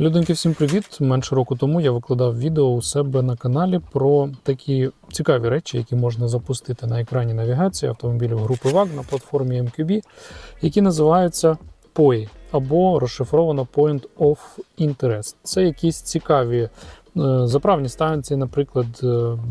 Людинки, всім привіт! Менше року тому я викладав відео у себе на каналі про такі цікаві речі, які можна запустити на екрані навігації автомобілів групи ВАГ на платформі MQB, які називаються POI або розшифровано Point of Interest. Це якісь цікаві заправні станції, наприклад, е,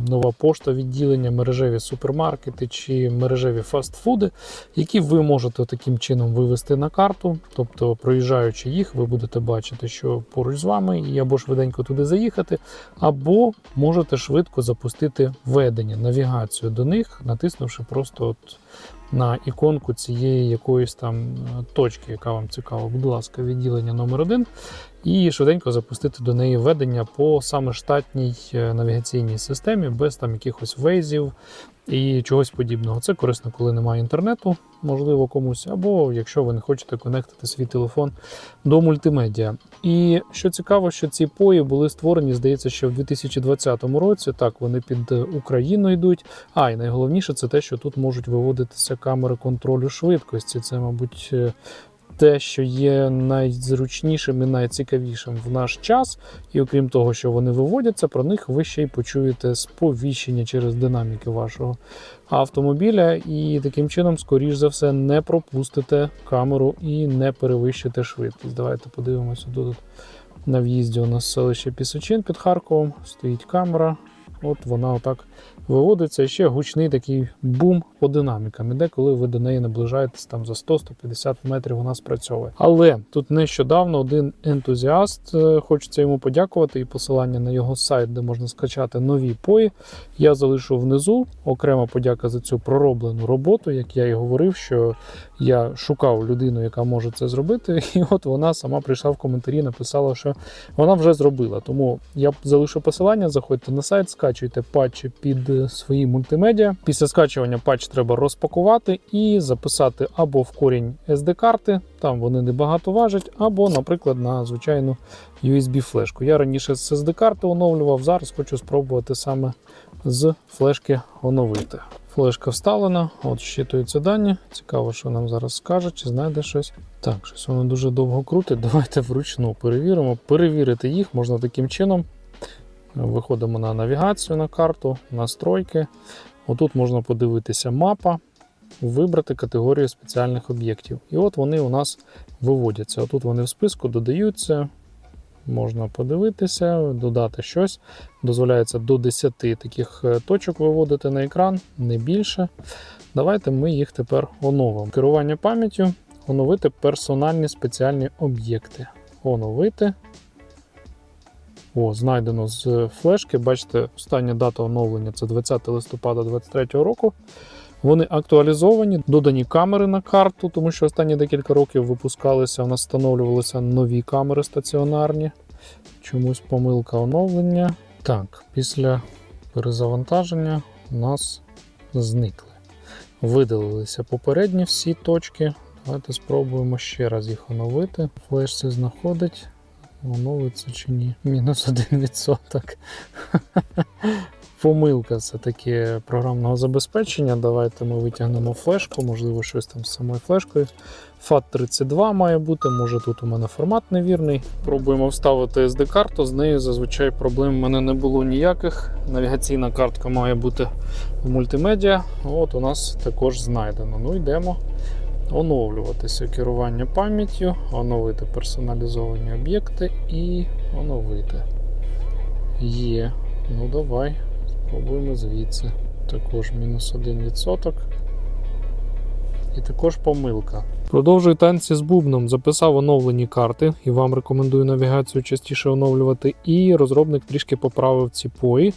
нова пошта відділення, мережеві супермаркети чи мережеві фастфуди, які ви можете таким чином вивести на карту. Тобто, проїжджаючи їх, ви будете бачити, що поруч з вами, і або швиденько туди заїхати, або можете швидко запустити ведення, навігацію до них, натиснувши просто от на іконку цієї якоїсь там е, точки, яка вам цікава. Будь ласка, відділення номер 1 і швиденько запустити до неї ведення по саме штатній е, навігаційній системі, без там якихось вейзів і чогось подібного. Це корисно, коли немає інтернету, можливо, комусь, або якщо ви не хочете конектити свій телефон до мультимедіа. І що цікаво, що ці пої були створені, здається, ще в 2020 році. Так, вони під Україну йдуть. А, і найголовніше це те, що тут можуть виводитися камери контролю швидкості. Це, мабуть, е, те, що є найзручнішим і найцікавішим в наш час. І окрім того, що вони виводяться, про них ви ще й почуєте сповіщення через динаміки вашого автомобіля, і таким чином, скоріш за все, не пропустите камеру і не перевищите швидкість. Давайте подивимося тут. На в'їзді у нас селище Пісочин під Харковом, стоїть камера. От вона отак виводиться. Ще гучний такий бум по динамікам. Іде, коли ви до неї наближаєтесь там за 100-150 метрів, вона спрацьовує. Але тут нещодавно один ентузіаст, е, хочеться йому подякувати, і посилання на його сайт, де можна скачати нові пої. Я залишу внизу. Окрема подяка за цю пророблену роботу. Як я і говорив, що я шукав людину, яка може це зробити. І от вона сама прийшла в коментарі, написала, що вона вже зробила. Тому я залишу посилання, заходьте на сайт, скачуйте патчі під свої мультимедіа. Після скачування патч треба розпакувати і записати або в корінь SD-карти, там вони небагато важать, або, наприклад, на звичайну USB-флешку. Я раніше з SD-карти оновлював, зараз хочу спробувати саме з флешки оновити. Флешка вставлена, от щитуються дані. Цікаво, що нам зараз скаже, чи знайде щось. Так, щось воно дуже довго крутить. Давайте вручну перевіримо. Перевірити їх можна таким чином. Виходимо на навігацію на карту, настройки. Отут можна подивитися мапа, вибрати категорію спеціальних об'єктів. І от вони у нас виводяться. Отут вони в списку додаються. Можна подивитися, додати щось. Дозволяється до 10 таких е, точок виводити на екран, не більше. Давайте ми їх тепер оновимо. Керування пам'яттю, оновити персональні спеціальні об'єкти. Оновити. О, знайдено з флешки. Бачите, остання дата оновлення це 20 листопада 2023 року. Вони актуалізовані, додані камери на карту, тому що останні декілька років випускалися, у нас встановлювалися нові камери стаціонарні. Чомусь помилка оновлення. Так, після перезавантаження у нас зникли. Видалилися попередні всі точки. Давайте спробуємо ще раз їх оновити. Флешці знаходить. Оновиться чи ні? Мінус 1%. Помилка все-таки програмного забезпечення. Давайте ми витягнемо флешку, можливо, щось там з самою флешкою. FAT32 має бути, може тут у мене формат невірний. Пробуємо вставити SD-карту, з нею зазвичай проблем в мене не було ніяких. Навігаційна картка має бути в мультимедіа. От у нас також знайдено. Ну йдемо оновлюватися керування пам'яттю, оновити персоналізовані об'єкти і оновити. Є. Ну давай. Спробуємо звідси. Також мінус 1%. І також помилка. Продовжую танці з бубном. Записав оновлені карти і вам рекомендую навігацію частіше оновлювати. І розробник трішки поправив ці пої.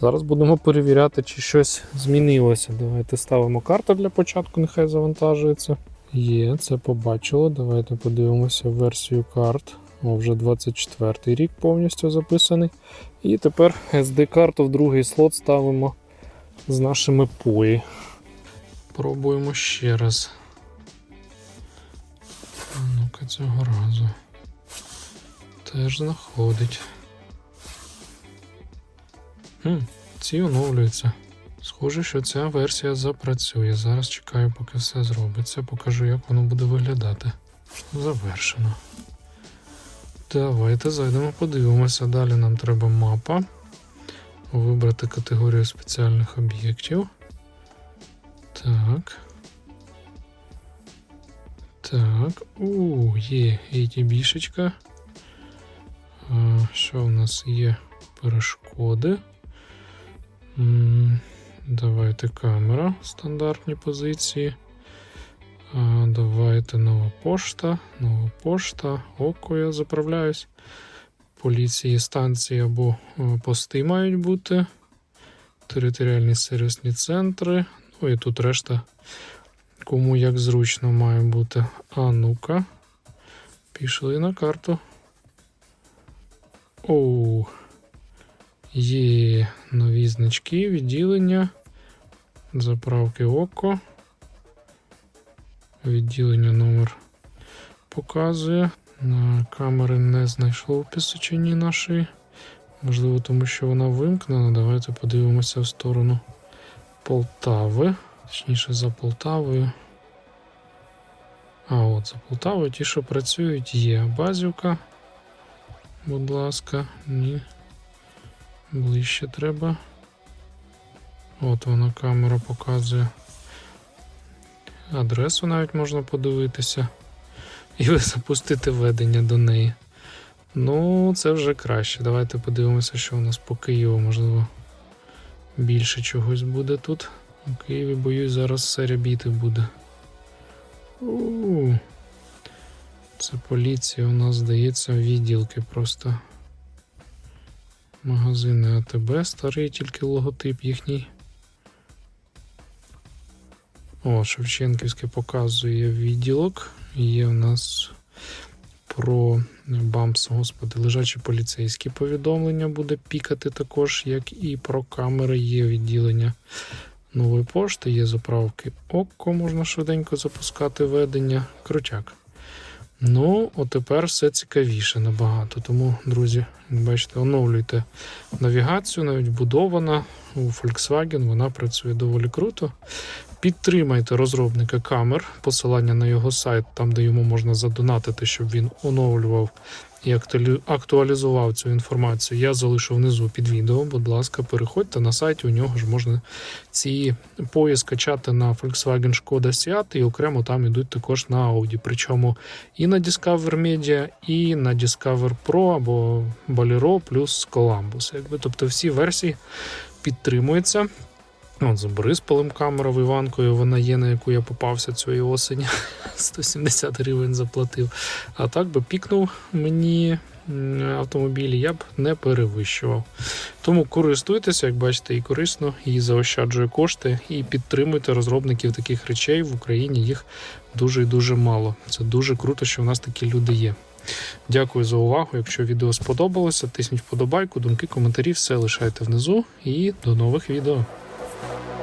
Зараз будемо перевіряти, чи щось змінилося. Давайте ставимо карту для початку, нехай завантажується. Є, це побачило. Давайте подивимося версію карт. О, вже 24 й рік повністю записаний. І тепер SD-карту в другий слот ставимо з нашими пої. Пробуємо ще раз. Ну-ка цього разу. Теж знаходить. Хм, ці оновлюються. Схоже, що ця версія запрацює. Зараз чекаю, поки все зробиться. Покажу, як воно буде виглядати. Завершено. Давайте зайдемо, подивимося. Далі нам треба мапа. Вибрати категорію спеціальних об'єктів. Так. Так. У, є ATB-шечка. Що в нас є? Перешкоди. М, Давайте камера, стандартні позиції. Давайте нова пошта. Нова пошта. Око я заправляюсь. Поліції, станції або е, пости мають бути. Територіальні сервісні центри. Ну і тут решта, кому як зручно має бути. А ну-ка. Пішли на карту. Оу. Є нові значки, відділення. Заправки око. Відділення номер показує. Камери не знайшло в пісочині нашої. Можливо, тому що вона вимкнена. Давайте подивимося в сторону Полтави. Точніше, за Полтавою. А, от за Полтавою ті, що працюють, є. Базівка. Будь ласка, ні. Ближче треба. От вона камера показує. Адресу навіть можна подивитися. І запустити ведення до неї. Ну, це вже краще. Давайте подивимося, що у нас по Києву, можливо, більше чогось буде тут. У Києві, боюсь, зараз серія біти буде. У, Це поліція у нас, здається, відділки просто. Магазини АТБ, старий тільки логотип їхній. О, Шевченківське показує відділок. Є в нас про БАМС, господи, лежачі поліцейські повідомлення буде пікати також, як і про камери. Є відділення нової пошти, є заправки ОККО, можна швиденько запускати ведення. Крутяк. Ну, от тепер все цікавіше набагато. Тому, друзі, бачите, оновлюйте навігацію, навіть будована у Volkswagen, вона працює доволі круто. Підтримайте розробника камер, посилання на його сайт, там де йому можна задонатити, щоб він оновлював і актуалізував цю інформацію. Я залишу внизу під відео. Будь ласка, переходьте на сайті. У нього ж можна ці пої скачати на Volkswagen Шкода Seat, і окремо там ідуть також на Audi. Причому і на Discover Media, і на Discover Pro або Bolero плюс Columbus. Якби тобто всі версії підтримуються. От, за Борисполем камера в Іванкою, вона є, на яку я попався цієї осені. 170 гривень заплатив. А так би пікнув мені м, автомобілі, я б не перевищував. Тому користуйтеся, як бачите, і корисно, і заощаджує кошти, і підтримуйте розробників таких речей. В Україні їх дуже і дуже мало. Це дуже круто, що в нас такі люди є. Дякую за увагу. Якщо відео сподобалося, тисніть вподобайку, думки, коментарі, все лишайте внизу і до нових відео. Thank you.